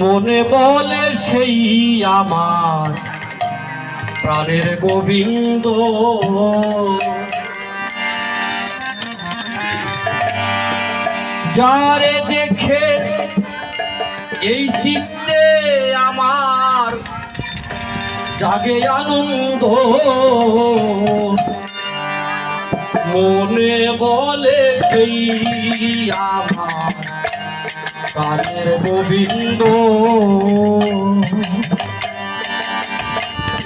মনে বলে সেই আমার প্রাণের গোবিন্দ। যারে দেখে এই চিত্তে আমার জাগে আনন্দ। মনে বলে সেই আমার প্রাণের গোবিন্দ।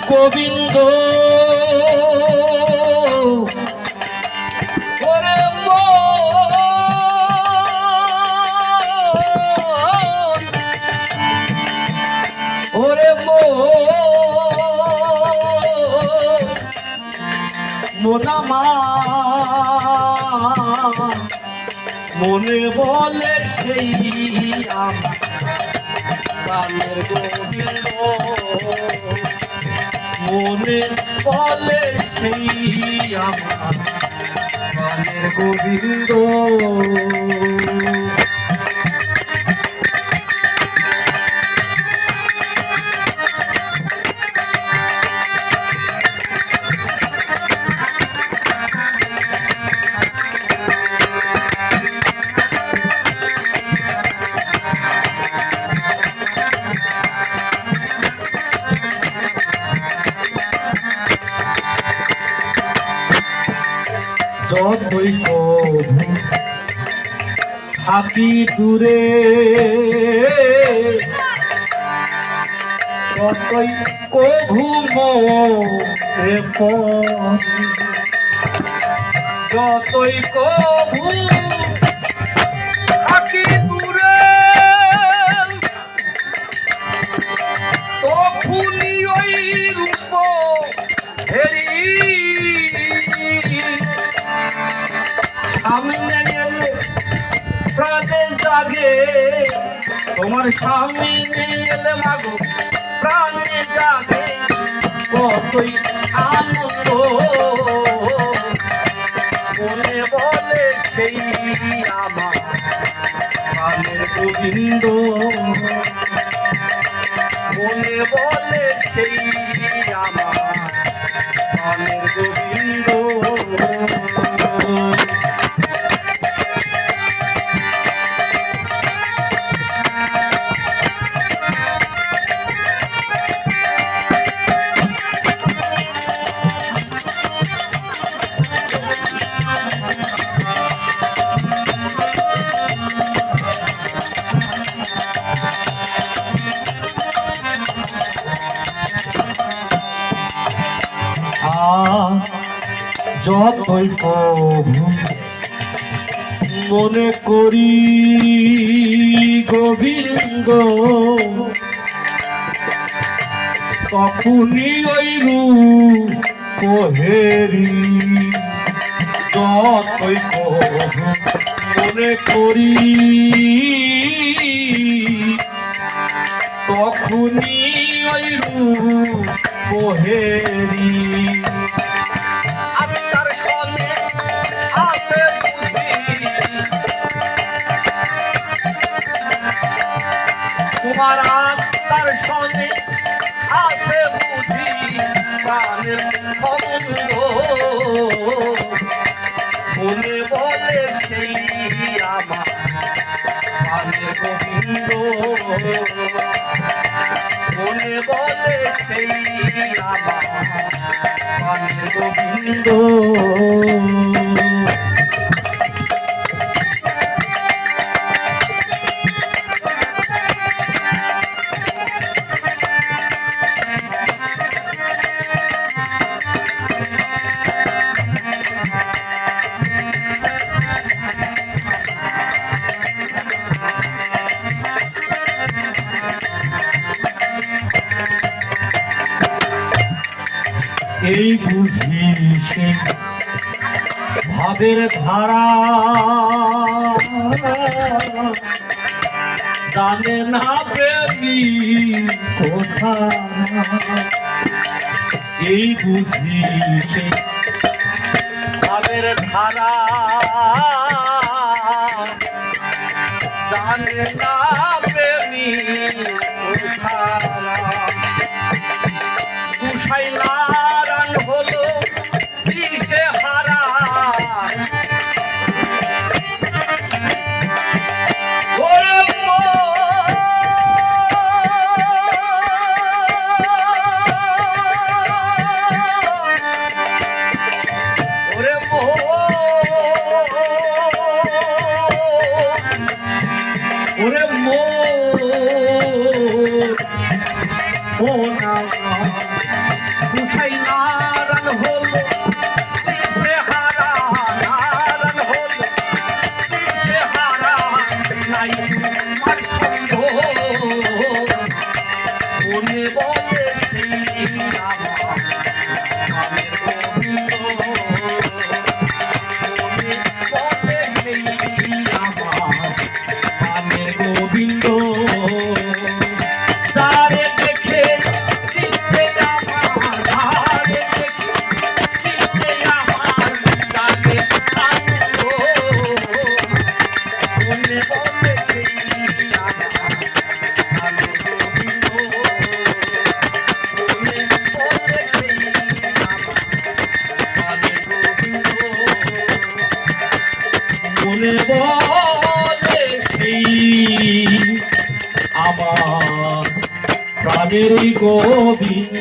গোবিন্দ। মন, মোনামা মনে বলে সেই আমার মনে বলে সেই আমার গোবিন্দ যতই কবু থাকি দূরে ততই কভু মে যতই কভু জাগে তোমার সামনে এলে মাগো, প্রাণে জাগে। কতই আনন্দ। মনে বলে সেই আমার প্রাণের গোবিন্দ। মনে বলে সেই আমার প্রাণের গোবিন্দ। যতই কভু মনে করি গোবিন্দ, তখনই ওই রূপ কোহেরি যতই কভু মনে করি তখনই ওই রূপ কোহেরি তোমার আত্মার সনে আছে বুঝি প্রাণের সম্বন্ধ মনে বলে সেই আমার প্রাণের গোবিন্দ। মনে বলে সেই আমার প্রাণের গোবিন্দ। এই বুঝি সে ভাবের ধারা। জানে না প্রেমী কোথা এই বুঝি সে ভাবের ধারা। জানে না হুসাইনারান হল গোবিন্দ। তারে দেখে চিত্তে আমার, তারে দেখে চিত্তে আমার তারে থাকব মনে মনে সেই মনে বল রামেরই গোবিন্দ